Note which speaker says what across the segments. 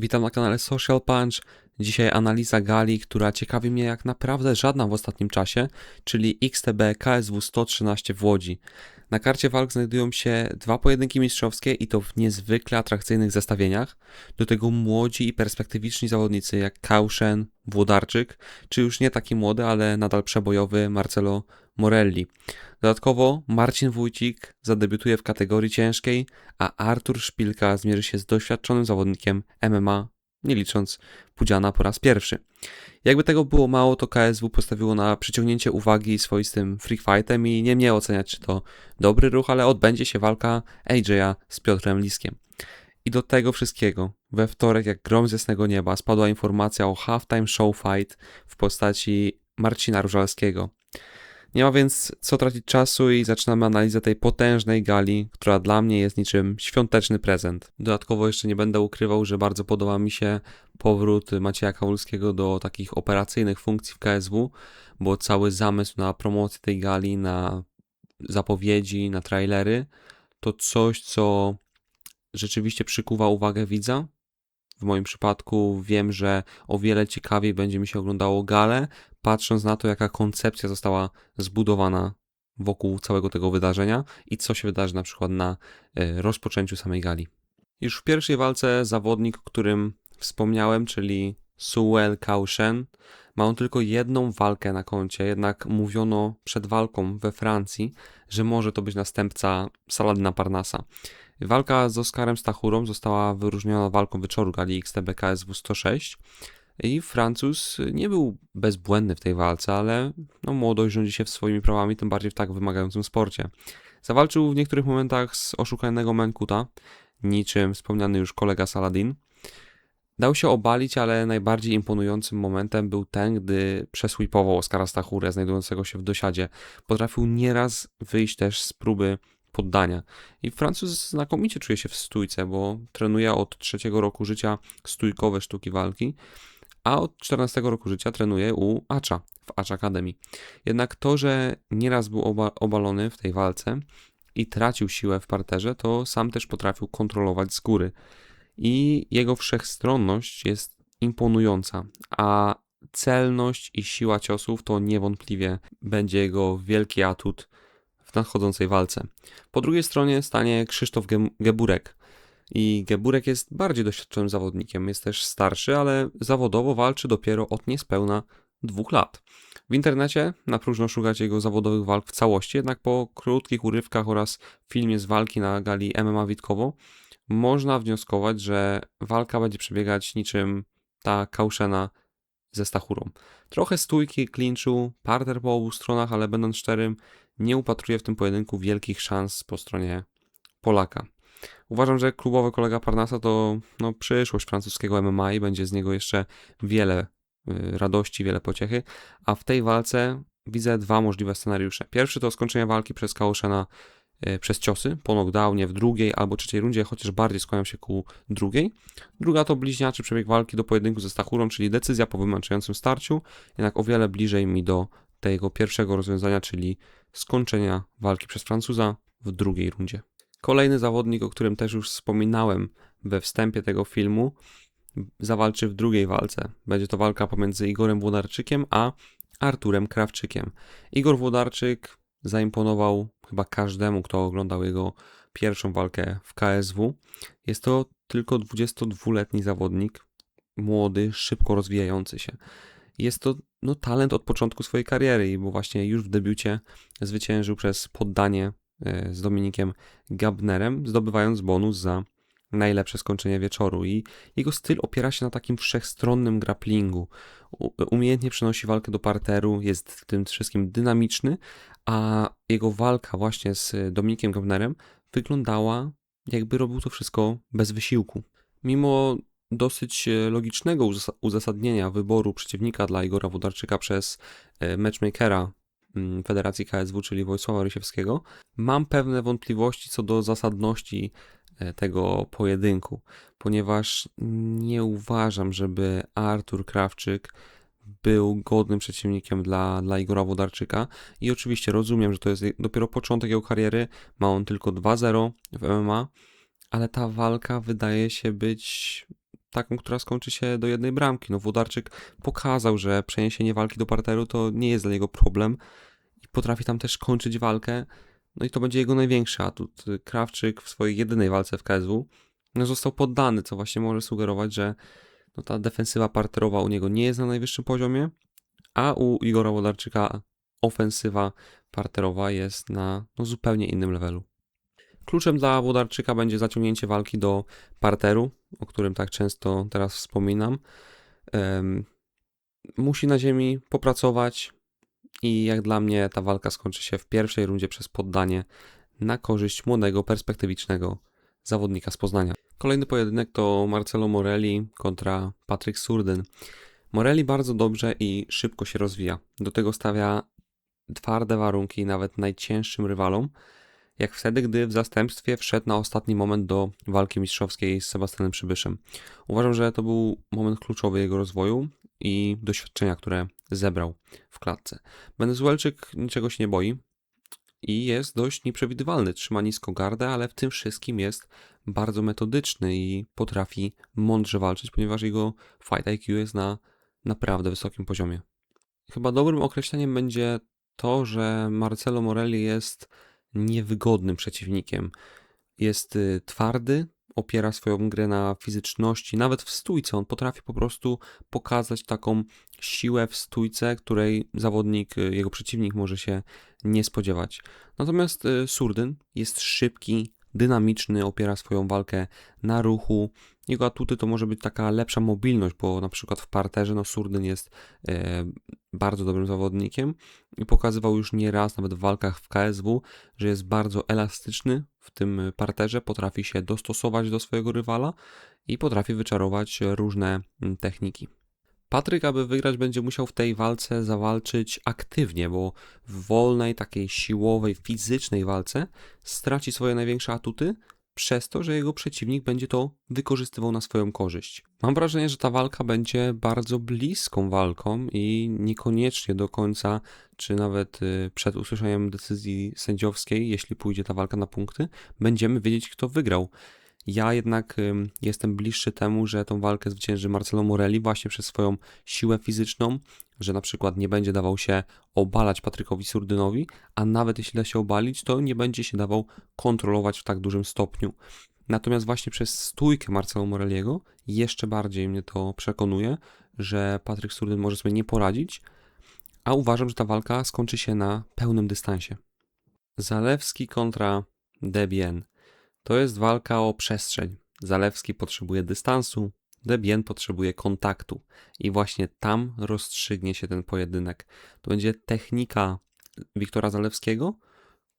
Speaker 1: Witam na kanale Social Punch. Dzisiaj analiza gali, która ciekawi mnie jak naprawdę żadna w ostatnim czasie, czyli XTB KSW 113 w Łodzi. Na karcie walk znajdują się dwa pojedynki mistrzowskie i to w niezwykle atrakcyjnych zestawieniach. Do tego młodzi i perspektywiczni zawodnicy jak Kauszen, Włodarczyk, czy już nie taki młody, ale nadal przebojowy Marcelo Morelli. Dodatkowo Marcin Wójcik zadebiutuje w kategorii ciężkiej, a Artur Szpilka zmierzy się z doświadczonym zawodnikiem MMA, nie licząc Pudziana po raz pierwszy. Jakby tego było mało, to KSW postawiło na przyciągnięcie uwagi swoistym freak fightem i nie mnie oceniać, czy to dobry ruch, ale odbędzie się walka AJ'a z Piotrem Liskiem. I do tego wszystkiego, we wtorek jak grom z jasnego nieba, spadła informacja o halftime show fight w postaci Marcina Różalskiego. Nie ma więc co tracić czasu i zaczynamy analizę tej potężnej gali, która dla mnie jest niczym świąteczny prezent. Dodatkowo jeszcze nie będę ukrywał, że bardzo podoba mi się powrót Macieja Kałulskiego do takich operacyjnych funkcji w KSW, bo cały zamysł na promocję tej gali, na zapowiedzi, na trailery, to coś, co rzeczywiście przykuwa uwagę widza. W moim przypadku wiem, że o wiele ciekawiej będzie mi się oglądało galę, patrząc na to, jaka koncepcja została zbudowana wokół całego tego wydarzenia i co się wydarzy na przykład na e, rozpoczęciu samej gali. Już w pierwszej walce zawodnik, o którym wspomniałem, czyli Suel Kaushen, ma on tylko jedną walkę na koncie, jednak mówiono przed walką we Francji, że może to być następca Saladyna Parnasa. Walka z Oskarem Stachurą została wyróżniona walką wieczoru gali XTB KSW 106 i Francuz nie był bezbłędny w tej walce, ale no, młodość rządzi się swoimi prawami, tym bardziej w tak wymagającym sporcie. Zawalczył w niektórych momentach z oszukanego Menkuta, niczym wspomniany już kolega Saladin. Dał się obalić, ale najbardziej imponującym momentem był ten, gdy przeswipował Oskara Stachurę, znajdującego się w dosiadzie. Potrafił nieraz wyjść też z próby poddania. I Francuz znakomicie czuje się w stójce, bo trenuje od trzeciego roku życia stójkowe sztuki walki, a od 14 roku życia trenuje u Acza w Acz Academy. Jednak to, że nieraz był oba obalony w tej walce i tracił siłę w parterze, to sam też potrafił kontrolować z góry. I jego wszechstronność jest imponująca, a celność i siła ciosów to niewątpliwie będzie jego wielki atut w nadchodzącej walce. Po drugiej stronie stanie Krzysztof Geburek. I Geburek jest bardziej doświadczonym zawodnikiem, jest też starszy, ale zawodowo walczy dopiero od niespełna dwóch lat. W internecie na próżno szukać jego zawodowych walk w całości, jednak po krótkich urywkach oraz filmie z walki na gali MMA Witkowo można wnioskować, że walka będzie przebiegać niczym ta Kauszena ze Stachurą. Trochę stójki, klinczu, parter po obu stronach, ale będąc szczerym, nie upatruję w tym pojedynku wielkich szans po stronie Polaka. Uważam, że klubowy kolega Parnasa to no, przyszłość francuskiego MMA i będzie z niego jeszcze wiele y, radości, wiele pociechy, a w tej walce widzę dwa możliwe scenariusze. Pierwszy to skończenie walki przez Kaoszena y, przez ciosy po knockdownie w drugiej albo trzeciej rundzie, chociaż bardziej skłaniam się ku drugiej. Druga to bliźniaczy przebieg walki do pojedynku ze Stachurą, czyli decyzja po wymęczającym starciu, jednak o wiele bliżej mi do tego pierwszego rozwiązania, czyli skończenia walki przez Francuza w drugiej rundzie. Kolejny zawodnik, o którym też już wspominałem we wstępie tego filmu, zawalczy w drugiej walce. Będzie to walka pomiędzy Igorem Włodarczykiem a Arturem Krawczykiem. Igor Włodarczyk zaimponował chyba każdemu, kto oglądał jego pierwszą walkę w KSW. Jest to tylko 22-letni zawodnik, młody, szybko rozwijający się. Jest to no, talent od początku swojej kariery, bo właśnie już w debiucie zwyciężył przez poddanie z Dominikiem Gabnerem, zdobywając bonus za najlepsze skończenie wieczoru. I jego styl opiera się na takim wszechstronnym grapplingu. Umiejętnie przenosi walkę do parteru, jest w tym wszystkim dynamiczny, a jego walka właśnie z Dominikiem Gabnerem wyglądała jakby robił to wszystko bez wysiłku. Mimo dosyć e, logicznego uzasadnienia wyboru przeciwnika dla Igora Wodarczyka przez e, matchmakera Federacji KSW, czyli Wojsława Rysiewskiego, mam pewne wątpliwości co do zasadności e, tego pojedynku, ponieważ nie uważam, żeby Artur Krawczyk był godnym przeciwnikiem dla, dla Igora Wodarczyka. I oczywiście rozumiem, że to jest dopiero początek jego kariery, ma on tylko 2-0 w MMA, ale ta walka wydaje się być taką, która skończy się do jednej bramki. No Włodarczyk pokazał, że przeniesienie walki do parteru to nie jest dla niego problem i potrafi tam też kończyć walkę. No i to będzie jego największy atut. Krawczyk w swojej jedynej walce w KSW no, został poddany, co właśnie może sugerować, że no, ta defensywa parterowa u niego nie jest na najwyższym poziomie, a u Igora Wodarczyka ofensywa parterowa jest na no, zupełnie innym levelu. Kluczem dla Wodarczyka będzie zaciągnięcie walki do parteru, o którym tak często teraz wspominam. Musi na ziemi popracować i jak dla mnie ta walka skończy się w pierwszej rundzie przez poddanie na korzyść młodego, perspektywicznego zawodnika z Poznania. Kolejny pojedynek to Marcelo Morelli kontra Patryk Surdyn. Morelli bardzo dobrze i szybko się rozwija. Do tego stawia twarde warunki nawet najcięższym rywalom, jak wtedy, gdy w zastępstwie wszedł na ostatni moment do walki mistrzowskiej z Sebastianem Przybyszem. Uważam, że to był moment kluczowy jego rozwoju i doświadczenia, które zebrał w klatce. Wenezuelczyk niczego się nie boi i jest dość nieprzewidywalny. Trzyma nisko gardę, ale w tym wszystkim jest bardzo metodyczny i potrafi mądrze walczyć, ponieważ jego fight IQ jest na naprawdę wysokim poziomie. Chyba dobrym określeniem będzie to, że Marcelo Morelli jest niewygodnym przeciwnikiem. Jest y, twardy, opiera swoją grę na fizyczności, nawet w stójce. On potrafi po prostu pokazać taką siłę w stójce, której zawodnik, y, jego przeciwnik może się nie spodziewać. Natomiast y, Surdyn jest szybki, dynamiczny, opiera swoją walkę na ruchu. Jego atuty to może być taka lepsza mobilność, bo na przykład w parterze no Surdyn jest e, bardzo dobrym zawodnikiem i pokazywał już nie raz, nawet w walkach w KSW, że jest bardzo elastyczny w tym parterze, potrafi się dostosować do swojego rywala i potrafi wyczarować różne techniki. Patryk, aby wygrać, będzie musiał w tej walce zawalczyć aktywnie, bo w wolnej, takiej siłowej, fizycznej walce straci swoje największe atuty, przez to, że jego przeciwnik będzie to wykorzystywał na swoją korzyść. Mam wrażenie, że ta walka będzie bardzo bliską walką i niekoniecznie do końca, czy nawet y, przed usłyszeniem decyzji sędziowskiej, jeśli pójdzie ta walka na punkty, będziemy wiedzieć, kto wygrał. Ja jednak jestem bliższy temu, że tą walkę zwycięży Marcelo Morelli właśnie przez swoją siłę fizyczną, że na przykład nie będzie dawał się obalać Patrykowi Surdynowi, a nawet jeśli da się obalić, to nie będzie się dawał kontrolować w tak dużym stopniu. Natomiast właśnie przez stójkę Marcelo Morelliego jeszcze bardziej mnie to przekonuje, że Patryk Surdyn może sobie nie poradzić, a uważam, że ta walka skończy się na pełnym dystansie. Zalewski kontra Debien. To jest walka o przestrzeń. Zalewski potrzebuje dystansu, Debien potrzebuje kontaktu. I właśnie tam rozstrzygnie się ten pojedynek. To będzie technika Wiktora Zalewskiego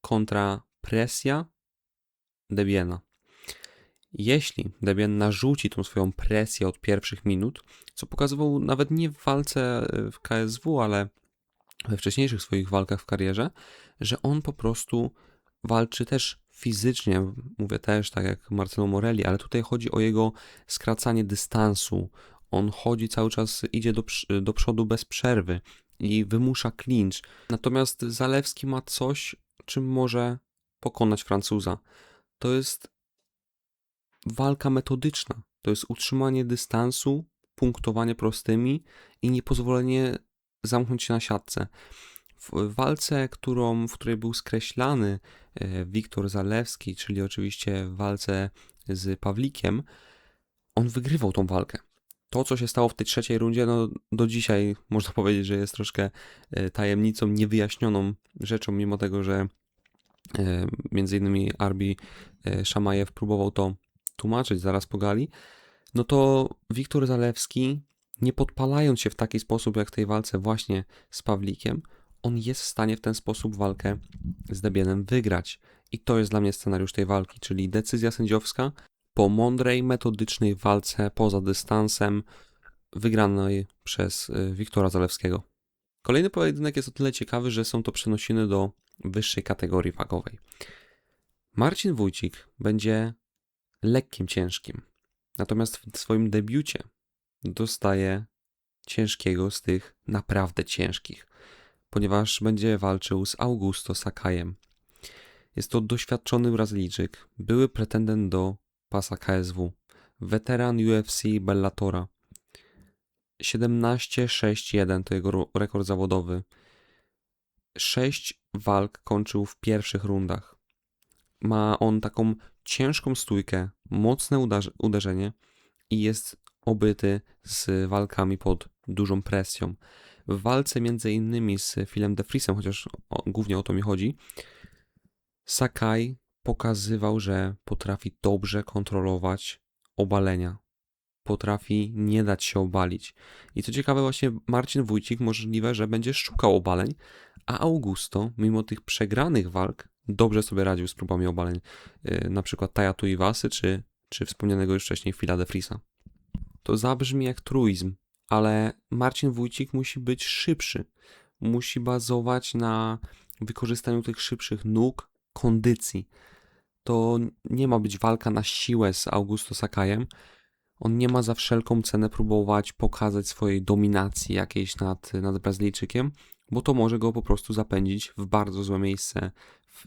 Speaker 1: kontra presja Debiena. Jeśli Debien narzuci tą swoją presję od pierwszych minut, co pokazywał nawet nie w walce w KSW, ale we wcześniejszych swoich walkach w karierze, że on po prostu walczy też fizycznie, mówię też tak jak Marcelo Morelli, ale tutaj chodzi o jego skracanie dystansu. On chodzi cały czas, idzie do, do przodu bez przerwy i wymusza clinch. Natomiast Zalewski ma coś, czym może pokonać Francuza. To jest walka metodyczna. To jest utrzymanie dystansu, punktowanie prostymi i niepozwolenie zamknąć się na siatce. W walce, którą, w której był skreślany e, Wiktor Zalewski, czyli oczywiście w walce z Pawlikiem, on wygrywał tą walkę. To, co się stało w tej trzeciej rundzie, no do dzisiaj można powiedzieć, że jest troszkę e, tajemnicą, niewyjaśnioną rzeczą, mimo tego, że e, między innymi Arbi Szamajew próbował to tłumaczyć zaraz po gali, no to Wiktor Zalewski, nie podpalając się w taki sposób jak w tej walce właśnie z Pawlikiem, on jest w stanie w ten sposób walkę z Debienem wygrać. I to jest dla mnie scenariusz tej walki, czyli decyzja sędziowska po mądrej, metodycznej walce poza dystansem, wygranej przez y, Wiktora Zalewskiego. Kolejny pojedynek jest o tyle ciekawy, że są to przenosiny do wyższej kategorii wagowej. Marcin Wójcik będzie lekkim ciężkim, natomiast w swoim debiucie dostaje ciężkiego z tych naprawdę ciężkich ponieważ będzie walczył z Augusto Sakajem. Jest to doświadczony Brazylijczyk, były pretendent do pasa KSW. weteran UFC Bellatora. 17-6-1 to jego rekord zawodowy. 6 walk kończył w pierwszych rundach. Ma on taką ciężką stójkę, mocne uderzenie i jest obyty z walkami pod dużą presją. W walce między innymi z Philem DeFriesem, chociaż o, głównie o to mi chodzi, Sakai pokazywał, że potrafi dobrze kontrolować obalenia. Potrafi nie dać się obalić. I co ciekawe, właśnie Marcin Wójcik możliwe, że będzie szukał obaleń, a Augusto, mimo tych przegranych walk, dobrze sobie radził z próbami obaleń. Yy, na przykład Taja Tuivasy, czy, czy wspomnianego już wcześniej Phila DeFriesa. To zabrzmi jak truizm, ale Marcin Wójcik musi być szybszy. Musi bazować na wykorzystaniu tych szybszych nóg, kondycji. To nie ma być walka na siłę z Augusto Sakajem. On nie ma za wszelką cenę próbować pokazać swojej dominacji jakiejś nad, nad Brazylijczykiem, bo to może go po prostu zapędzić w bardzo złe miejsce w,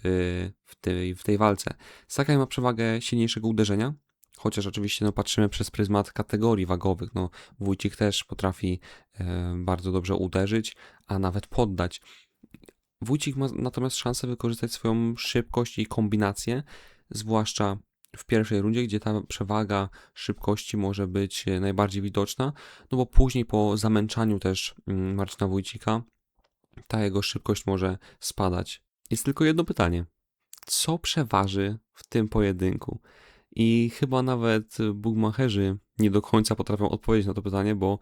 Speaker 1: w, tej, w tej walce. Sakaj ma przewagę silniejszego uderzenia, chociaż oczywiście no, patrzymy przez pryzmat kategorii wagowych. No, Wójcik też potrafi e, bardzo dobrze uderzyć, a nawet poddać. Wójcik ma natomiast szansę wykorzystać swoją szybkość i kombinację, zwłaszcza w pierwszej rundzie, gdzie ta przewaga szybkości może być e, najbardziej widoczna, no bo później po zamęczaniu też mm, Marcina Wójcika ta jego szybkość może spadać. Jest tylko jedno pytanie. Co przeważy w tym pojedynku? I chyba nawet bookmacherzy nie do końca potrafią odpowiedzieć na to pytanie, bo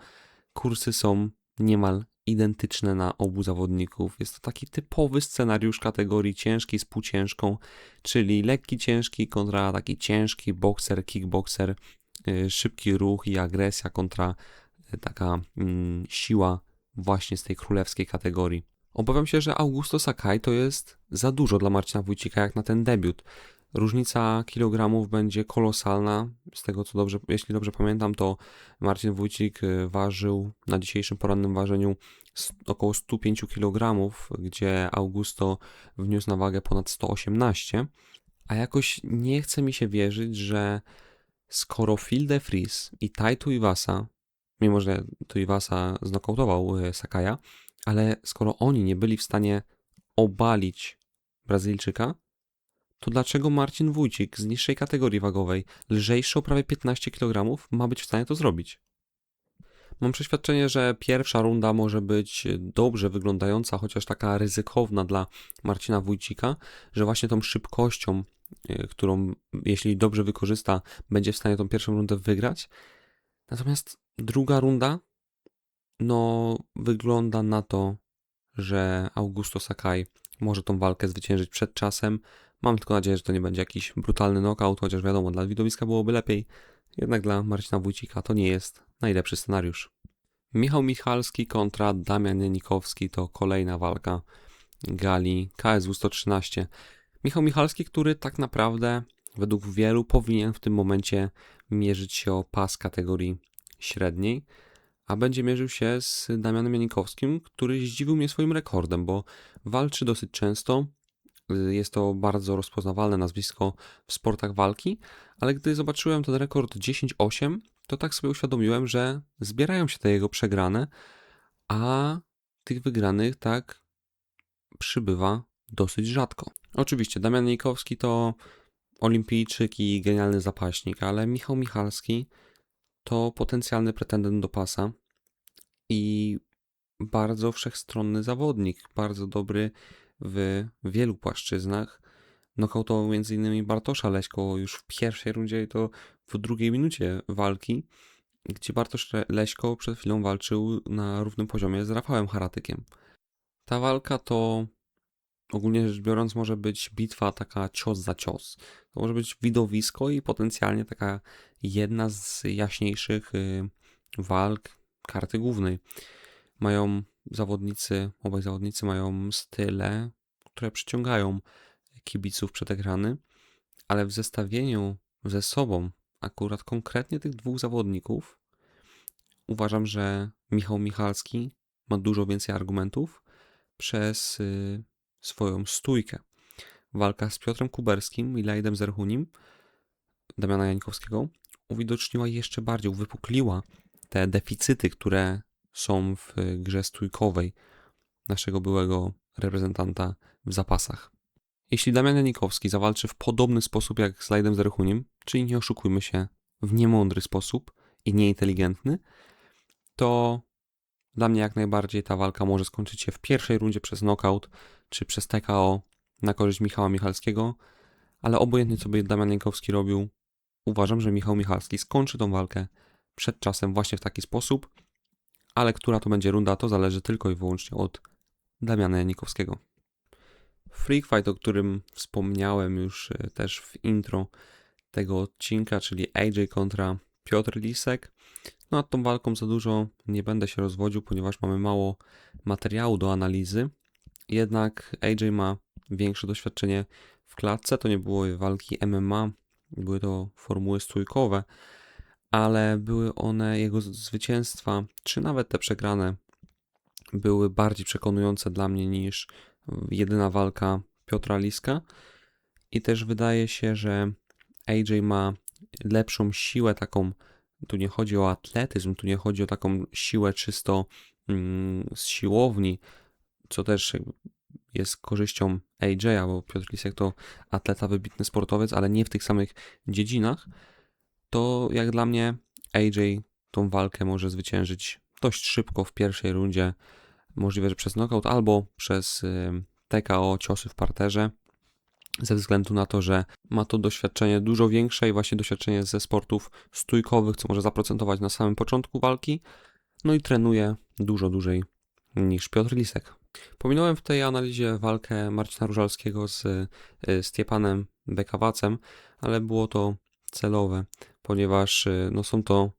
Speaker 1: kursy są niemal identyczne na obu zawodników. Jest to taki typowy scenariusz kategorii ciężki z półciężką, czyli lekki ciężki kontra taki ciężki bokser, kickbokser, yy, szybki ruch i agresja kontra yy, taka mm, siła właśnie z tej królewskiej kategorii. Obawiam się, że Augusto Sakai to jest za dużo dla Marcina Wójcika jak na ten debiut. Różnica kilogramów będzie kolosalna. Z tego co dobrze, jeśli dobrze pamiętam, to Marcin Wójcik y, ważył na dzisiejszym porannym ważeniu około 105 kg, gdzie Augusto wniósł na wagę ponad 118. A jakoś nie chce mi się wierzyć, że skoro Phil de Vries i Tai Tuivasa, mimo że Tuivasa znokautował y, Sakaja, ale skoro oni nie byli w stanie obalić Brazylijczyka, to dlaczego Marcin Wójcik z niższej kategorii wagowej, lżejszy o prawie 15 kg, ma być w stanie to zrobić? Mam przeświadczenie, że pierwsza runda może być dobrze wyglądająca, chociaż taka ryzykowna dla Marcina Wójcika, że właśnie tą szybkością, y, którą jeśli dobrze wykorzysta, będzie w stanie tą pierwszą rundę wygrać. Natomiast druga runda, no, wygląda na to, że Augusto Sakai może tą walkę zwyciężyć przed czasem. Mam tylko nadzieję, że to nie będzie jakiś brutalny knockout, chociaż wiadomo, dla widowiska byłoby lepiej. Jednak dla Marcina Wójcika to nie jest najlepszy scenariusz. Michał Michalski kontra Damian Janikowski to kolejna walka gali KSW 113. Michał Michalski, który tak naprawdę według wielu powinien w tym momencie mierzyć się o pas kategorii średniej, a będzie mierzył się z Damianem Janikowskim, który zdziwił mnie swoim rekordem, bo walczy dosyć często. Jest to bardzo rozpoznawalne nazwisko w sportach walki, ale gdy zobaczyłem ten rekord 10-8, to tak sobie uświadomiłem, że zbierają się te jego przegrane, a tych wygranych tak przybywa dosyć rzadko. Oczywiście Damian Janikowski to olimpijczyk i genialny zapaśnik, ale Michał Michalski to potencjalny pretendent do pasa i bardzo wszechstronny zawodnik, bardzo dobry w wielu płaszczyznach. Nokautował m.in. Bartosza Leśko już w pierwszej rundzie i to w drugiej minucie walki, gdzie Bartosz Le- Leśko przed chwilą walczył na równym poziomie z Rafałem Haratykiem. Ta walka to ogólnie rzecz biorąc może być bitwa taka cios za cios. To może być widowisko i potencjalnie taka jedna z jaśniejszych y, walk karty głównej. Mają zawodnicy, obaj zawodnicy mają style, które przyciągają kibiców przed ekrany, ale w zestawieniu ze sobą, akurat konkretnie tych dwóch zawodników, uważam, że Michał Michalski ma dużo więcej argumentów przez y, swoją stójkę. Walka z Piotrem Kuberskim i Lajdem Zerhunim, Damiana Janikowskiego, uwidoczniła jeszcze bardziej, uwypukliła te deficyty, które są w grze stójkowej naszego byłego reprezentanta w zapasach. Jeśli Damian Janikowski zawalczy w podobny sposób jak z Lajdem Zerchunim, czyli nie oszukujmy się, w niemądry sposób i nieinteligentny, to dla mnie jak najbardziej ta walka może skończyć się w pierwszej rundzie przez knockout czy przez TKO na korzyść Michała Michalskiego, ale obojętnie co by Damian Jankowski robił, uważam, że Michał Michalski skończy tą walkę przed czasem właśnie w taki sposób, ale która to będzie runda, to zależy tylko i wyłącznie od Damiana Janikowskiego. Freak Fight, o którym wspomniałem już e, też w intro tego odcinka, czyli AJ kontra Piotr Lisek. No nad tą walką za dużo nie będę się rozwodził, ponieważ mamy mało materiału do analizy. Jednak AJ ma większe doświadczenie w klatce. To nie były walki MMA, były to formuły stójkowe, ale były one jego zwycięstwa, czy nawet te przegrane, były bardziej przekonujące dla mnie niż jedyna walka Piotra Liska. I też wydaje się, że AJ ma lepszą siłę taką. Tu nie chodzi o atletyzm, tu nie chodzi o taką siłę czysto mm, z siłowni, co też jest korzyścią AJ'a, bo Piotr Lisek to atleta, wybitny sportowiec, ale nie w tych samych dziedzinach, to jak dla mnie AJ tą walkę może zwyciężyć dość szybko w pierwszej rundzie, możliwe, że przez knockout albo przez TKO ciosy w parterze, ze względu na to, że ma to doświadczenie dużo większe i właśnie doświadczenie ze sportów stójkowych, co może zaprocentować na samym początku walki, no i trenuje dużo dłużej niż Piotr Lisek. Pominąłem w tej analizie walkę Marcina Różalskiego z y, Stiepanem Bekawacem, ale było to celowe, ponieważ y, no, są to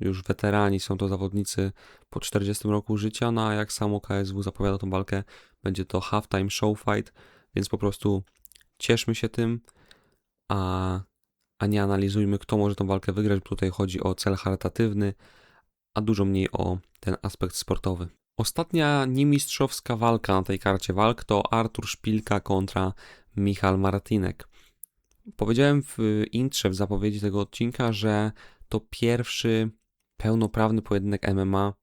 Speaker 1: już weterani, są to zawodnicy po 40 roku życia, no a jak samo KSW zapowiada tą walkę, będzie to halftime show fight, więc po prostu cieszmy się tym, a, a nie analizujmy, kto może tą walkę wygrać, bo tutaj chodzi o cel charytatywny, a dużo mniej o ten aspekt sportowy. Ostatnia niemistrzowska walka na tej karcie walk to Artur Szpilka kontra Michal Martinek. Powiedziałem w intrze, w zapowiedzi tego odcinka, że to pierwszy pełnoprawny pojedynek MMA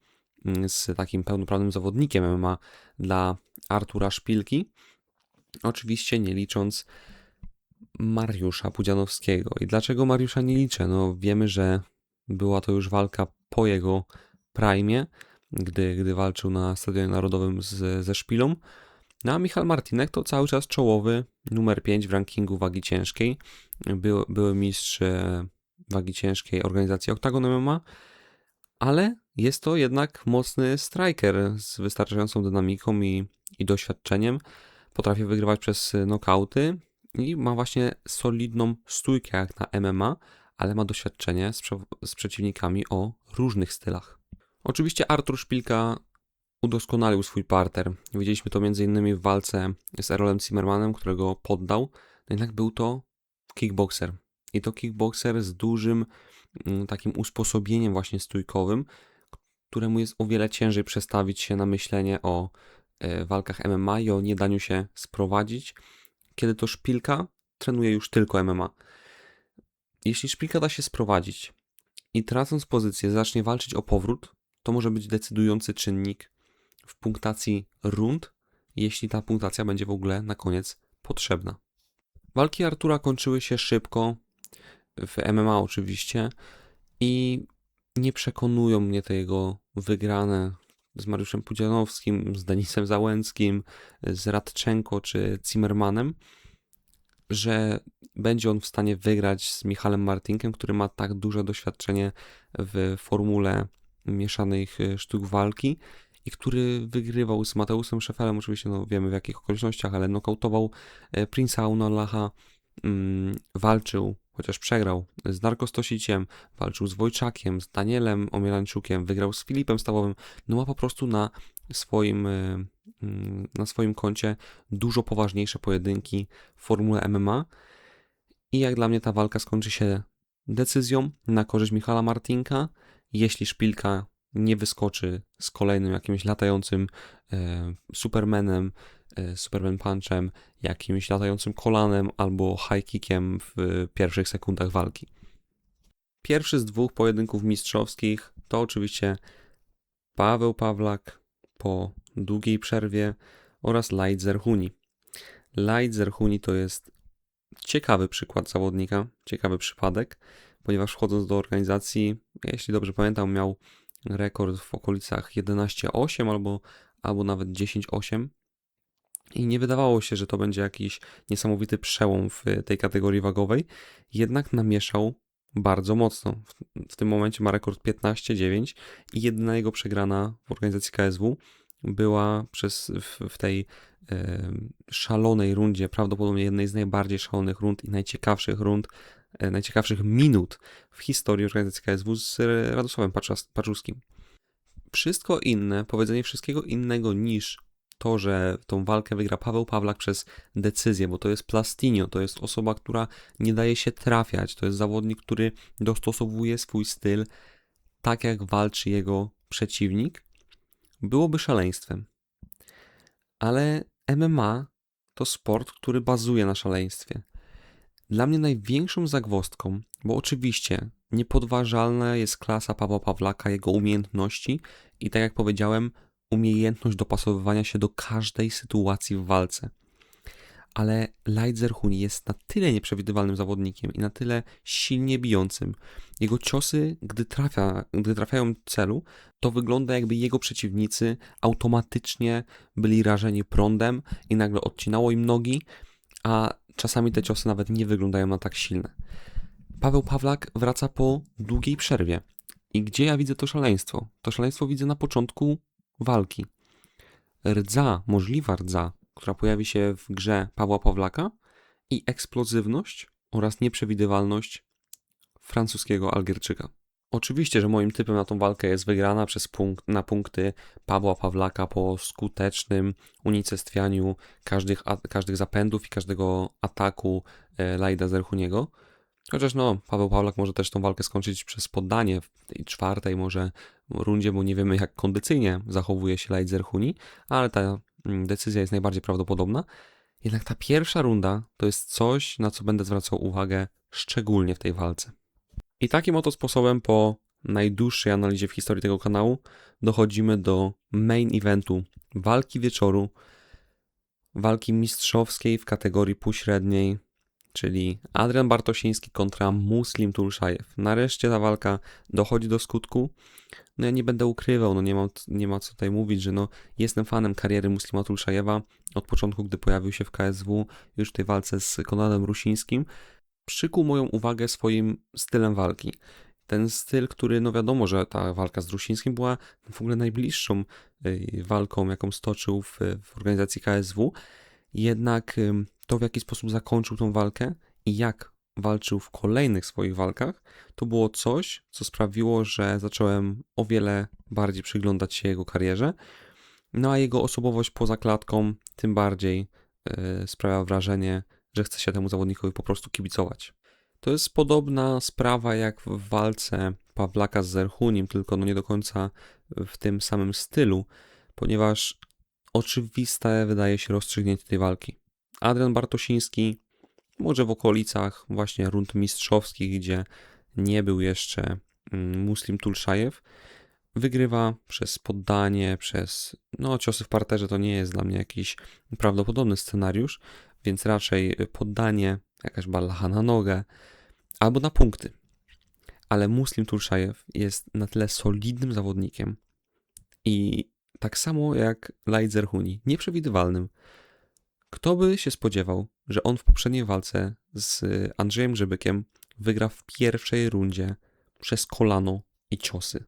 Speaker 1: mm, z takim pełnoprawnym zawodnikiem MMA dla Artura Szpilki. Oczywiście nie licząc Mariusza Pudzianowskiego. I dlaczego Mariusza nie liczę? No wiemy, że była to już walka po jego prime, gdy, gdy walczył na Stadionie Narodowym z, ze Szpilą. No a Michal Martinek to cały czas czołowy, numer 5 w rankingu wagi ciężkiej. Był, były mistrz wagi ciężkiej organizacji Octagon MMA, ale jest to jednak mocny striker z wystarczającą dynamiką i, i doświadczeniem. Potrafi wygrywać przez nokauty i ma właśnie solidną stójkę jak na MMA, ale ma doświadczenie z, z przeciwnikami o różnych stylach. Oczywiście Artur Szpilka udoskonalił swój parter. Widzieliśmy to m.in. w walce z Erolem Zimmermanem, którego poddał. No jednak był to kickboxer. I to kickboxer z dużym mm, takim usposobieniem właśnie stójkowym, któremu jest o wiele ciężej przestawić się na myślenie o e, walkach MMA i o nie daniu się sprowadzić, kiedy to szpilka trenuje już tylko MMA. Jeśli szpilka da się sprowadzić i tracąc pozycję zacznie walczyć o powrót, to może być decydujący czynnik w punktacji rund, jeśli ta punktacja będzie w ogóle na koniec potrzebna. Walki Artura kończyły się szybko, w MMA oczywiście, i nie przekonują mnie te jego wygrane z Mariuszem Pudzianowskim, z Denisem Załęckim, z Radczenko czy Zimmermanem, że będzie on w stanie wygrać z Michalem Martinkiem, który ma tak duże doświadczenie w formule mieszanych sztuk walki i który wygrywał z Mateusem Szefelem, oczywiście no wiemy w jakich okolicznościach, ale nokautował e, Prince'a Aunalacha, mm, walczył, chociaż przegrał z Darko Stosiciem, walczył z Wojczakiem, z Danielem Omielańczukiem, wygrał z Filipem Stawowym, no ma po prostu na swoim, e, mm, na swoim koncie dużo poważniejsze pojedynki w formule MMA i jak dla mnie ta walka skończy się decyzją na korzyść Michala Martinka, jeśli szpilka nie wyskoczy z kolejnym jakimś latającym e, Supermanem, e, Superman Punchem, jakimś latającym kolanem albo high kickiem w pierwszych sekundach walki. Pierwszy z dwóch pojedynków mistrzowskich to oczywiście Paweł Pawlak po długiej przerwie oraz Light Zerhuni. Light Zerhuni to jest ciekawy przykład zawodnika, ciekawy przypadek, ponieważ wchodząc do organizacji, jeśli dobrze pamiętam, miał rekord w okolicach 11-8 albo, albo nawet 10-8 i nie wydawało się, że to będzie jakiś niesamowity przełom w tej kategorii wagowej, jednak namieszał bardzo mocno. W, w tym momencie ma rekord 15-9 i jedyna jego przegrana w organizacji KSW była przez, w, w tej e, szalonej rundzie, prawdopodobnie jednej z najbardziej szalonych rund i najciekawszych rund, najciekawszych minut w historii organizacji KSW z Radosławem Paczuskim. Wszystko inne, powiedzenie wszystkiego innego niż to, że tą walkę wygra Paweł Pawlak przez decyzję, bo to jest Plastinio, to jest osoba, która nie daje się trafiać, to jest zawodnik, który dostosowuje swój styl tak, jak walczy jego przeciwnik, byłoby szaleństwem. Ale MMA to sport, który bazuje na szaleństwie. Dla mnie największą zagwostką, bo oczywiście niepodważalna jest klasa Pawła Pawlaka, jego umiejętności i tak jak powiedziałem, umiejętność dopasowywania się do każdej sytuacji w walce. Ale Light Zerhuni jest na tyle nieprzewidywalnym zawodnikiem i na tyle silnie bijącym. Jego ciosy, gdy, trafia, gdy trafiają celu, to wygląda jakby jego przeciwnicy automatycznie byli rażeni prądem i nagle odcinało im nogi, a czasami te ciosy nawet nie wyglądają na tak silne. Paweł Pawlak wraca po długiej przerwie. I gdzie ja widzę to szaleństwo? To szaleństwo widzę na początku walki. Rdza, możliwa rdza, która pojawi się w grze Pawła Pawlaka i eksplozywność oraz nieprzewidywalność francuskiego Algierczyka. Oczywiście, że moim typem na tą walkę jest wygrana przez punkt, na punkty Pawła Pawlaka po skutecznym unicestwianiu każdych, każdych zapędów i każdego ataku e, Lajda Zerhuniego. Chociaż no, Paweł Pawlak może też tą walkę skończyć przez poddanie w tej czwartej może rundzie, bo nie wiemy jak kondycyjnie zachowuje się Light Zerhuni, ale ta mm, decyzja jest najbardziej prawdopodobna. Jednak ta pierwsza runda to jest coś, na co będę zwracał uwagę szczególnie w tej walce. I takim oto sposobem po najdłuższej analizie w historii tego kanału dochodzimy do main eventu walki wieczoru, walki mistrzowskiej w kategorii półśredniej czyli Adrian Bartosiński kontra Muslim Tulszajew. Nareszcie ta walka dochodzi do skutku. No ja nie będę ukrywał, no nie ma, nie ma co tutaj mówić, że no jestem fanem kariery Muslima Tulszajewa od początku, gdy pojawił się w KSW, już w tej walce z Konradem Rusińskim. Przykuł moją uwagę swoim stylem walki. Ten styl, który, no wiadomo, że ta walka z Rusińskim była w ogóle najbliższą y, walką, jaką stoczył w, w organizacji KSW. Jednak to, w jaki sposób zakończył tą walkę i jak walczył w kolejnych swoich walkach, to było coś, co sprawiło, że zacząłem o wiele bardziej przyglądać się jego karierze. No a jego osobowość poza klatką tym bardziej yy, sprawia wrażenie, że chce się temu zawodnikowi po prostu kibicować. To jest podobna sprawa jak w walce Pawlaka z Zerhunim, tylko no nie do końca w tym samym stylu, ponieważ oczywiste wydaje się rozstrzygnięcie tej walki. Adrian Bartosiński, może w okolicach właśnie rund mistrzowskich, gdzie nie był jeszcze mm, Muslim Tulszajew, wygrywa przez poddanie, przez no ciosy w parterze to nie jest dla mnie jakiś prawdopodobny scenariusz, więc raczej poddanie, jakaś balacha na nogę albo na punkty. Ale Muslim Tulszajew jest na tyle solidnym zawodnikiem i tak samo jak Light Zerhuni, nieprzewidywalnym. Kto by się spodziewał, że on w poprzedniej walce z Andrzejem Grzybykiem wygra w pierwszej rundzie przez kolano i ciosy.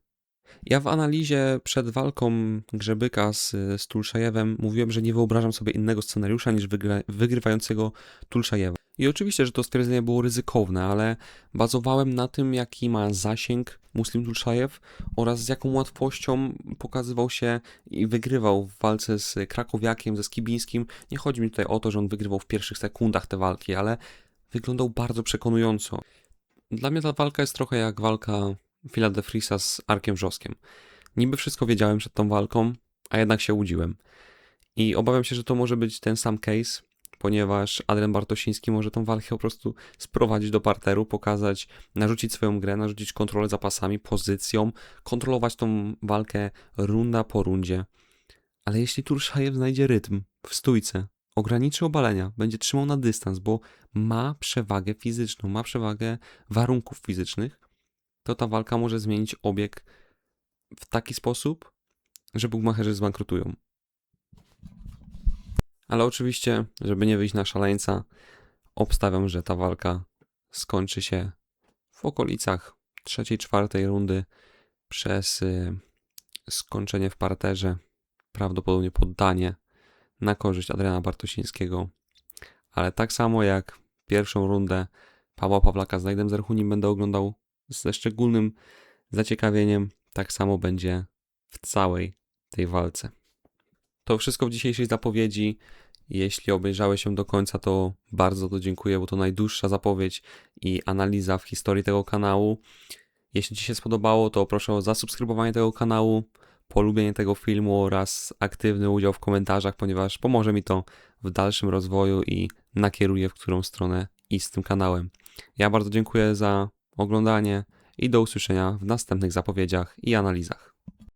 Speaker 1: Ja w analizie przed walką Grzebyka z, z Tulszajewem mówiłem, że nie wyobrażam sobie innego scenariusza niż wygry, wygrywającego Tulszajewa. I oczywiście, że to stwierdzenie było ryzykowne, ale bazowałem na tym, jaki ma zasięg Muslim Tulszajew oraz z jaką łatwością pokazywał się i wygrywał w walce z Krakowiakiem, ze Skibińskim. Nie chodzi mi tutaj o to, że on wygrywał w pierwszych sekundach te walki, ale wyglądał bardzo przekonująco. Dla mnie ta walka jest trochę jak walka Phila de Frisa z Arkiem Wrzoskiem. Niby wszystko wiedziałem przed tą walką, a jednak się łudziłem. I obawiam się, że to może być ten sam case ponieważ Adrian Bartosiński może tą walkę po prostu sprowadzić do parteru, pokazać, narzucić swoją grę, narzucić kontrolę zapasami, pozycją, kontrolować tą walkę runda po rundzie. Ale jeśli Turszajew znajdzie rytm w stójce, ograniczy obalenia, będzie trzymał na dystans, bo ma przewagę fizyczną, ma przewagę warunków fizycznych, to ta walka może zmienić obieg w taki sposób, że bugmacherzy zbankrutują. Ale oczywiście, żeby nie wyjść na szaleńca, obstawiam, że ta walka skończy się w okolicach trzeciej, czwartej rundy przez y, skończenie w parterze, prawdopodobnie poddanie na korzyść Adriana Bartosińskiego. Ale tak samo jak pierwszą rundę Pawła Pawlaka z Najdem Zerchunim będę oglądał ze szczególnym zaciekawieniem, tak samo będzie w całej tej walce. To wszystko w dzisiejszej zapowiedzi. Jeśli obejrzałeś się do końca, to bardzo to dziękuję, bo to najdłuższa zapowiedź i analiza w historii tego kanału. Jeśli Ci się spodobało, to proszę o zasubskrybowanie tego kanału, polubienie tego filmu oraz aktywny udział w komentarzach, ponieważ pomoże mi to w dalszym rozwoju i nakieruje w którą stronę iść z tym kanałem. Ja bardzo dziękuję za oglądanie i do usłyszenia w następnych zapowiedziach i analizach.